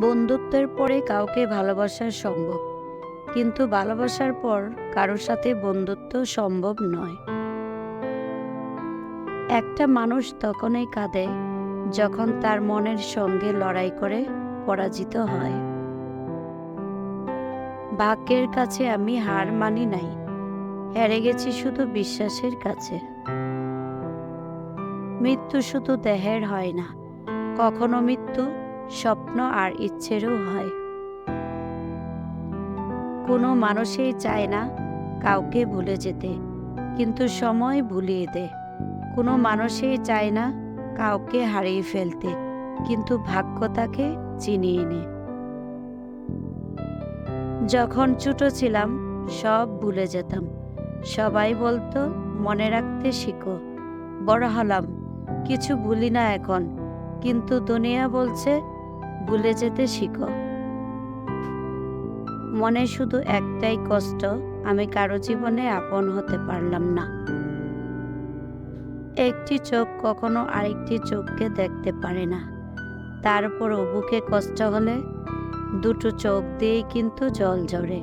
বন্ধুত্বের পরে কাউকে ভালোবাসা সম্ভব। কিন্তু ভালোবাসার পর কারোর সাথে বন্ধুত্ব সম্ভব নয়। একটা মানুষ তখনই কাঁদে যখন তার মনের সঙ্গে লড়াই করে পরাজিত হয়। ভাগ্যের কাছে আমি হার মানি নাই, হেরে গেছি শুধু বিশ্বাসের কাছে। মৃত্যু শুধু দেহের হয় না, কখনো মৃত্যু স্বপ্ন আর ইচ্ছেরও হয় কোনো মানুষই চায় না কাউকে ভুলে যেতে, কিন্তু সময় ভুলিয়ে দেয় কোনো মানুষই চায় না কাউকে হারিয়ে ফেলতে, কিন্তু ভাগ্য তাকে চিনিয়ে নেয় যখন ছোট ছিলাম, সব ভুলে যেতাম। সবাই বলতো, মনে রাখতে শিখো। বড় হলাম। কিছু ভুলি না এখন, কিন্তু দুনিয়া বলছে ভুলে যেতে শিখো। মনে শুধু একটাই কষ্ট, আমি কারও জীবনে আপন হতে পারলাম না। একটি চোখ কখনো আরেকটি চোখকে দেখতে পারে না। তারপরও বুকে কষ্ট হলে দুটো চোখ দিয়েই কিন্তু জল ঝরে।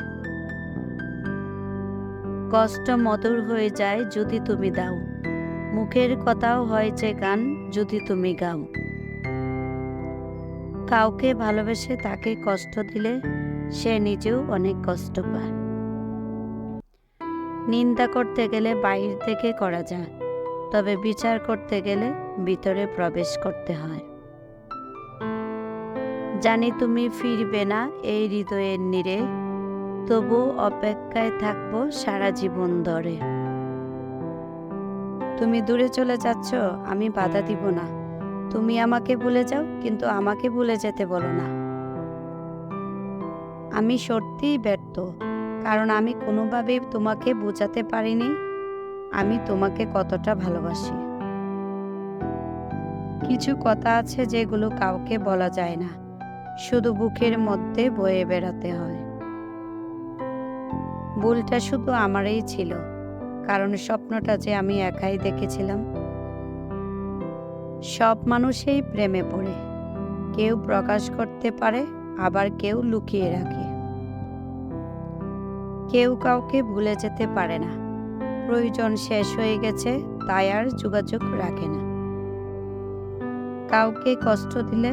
কষ্ট মধুর হয়ে যায় যদি তুমি দাও। মুখের কথাও হয় যে গান, যদি তুমি গাও। কাউকে ভালোবেসে তাকে কষ্ট দিলে সে নিজেও অনেক কষ্ট পায়। নিন্দা করতে গেলে বাইর থেকে করা যায়, তবে বিচার করতে গেলে ভিতরে প্রবেশ করতে হয়। জানি তুমি ফিরবে না এই হৃদয়ের নীরে, তবু অপেক্ষায় থাকব সারা জীবন ধরে। তুমি দূরে চলে যাচ্ছ, আমি বাধা দিব না। তুমি আমাকে ভুলে যাও, কিন্তু আমাকে ভুলে যেতে বলো না। আমি সত্যিই ব্যর্থ, কারণ আমি কোনোভাবেই তোমাকে বোঝাতে পারিনি। আমি তোমাকে কতটা ভালোবাসি। কিছু কথা আছে যেগুলো কাউকে বলা যায় না, শুধু বুকের মধ্যে বয়ে বেড়াতে হয়। ভুলটা শুধু আমারই ছিল, কারণ স্বপ্নটা যে আমি একাই দেখেছিলাম সব মানুষই প্রেমে পড়ে। কেউ প্রকাশ করতে পারে, আবার কেউ লুকিয়ে রাখে। কেউ কাউকে ভুলে যেতে পারে না। প্রয়োজন শেষ হয়ে গেছে, তাই আর যোগাযোগ রাখে না। কাউকে কষ্ট দিলে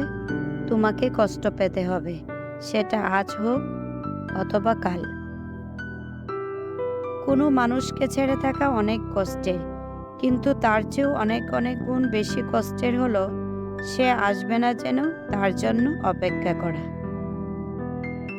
তোমাকে কষ্ট পেতে হবে, সেটা আজ হোক অথবা কাল। কোনো মানুষকে ছেড়ে থাকা অনেক কষ্টের। কিন্তু তার চেয়েও অনেক অনেক গুণ বেশি কষ্টের হলো, সে আসবে না যেন তার জন্য অপেক্ষা করা।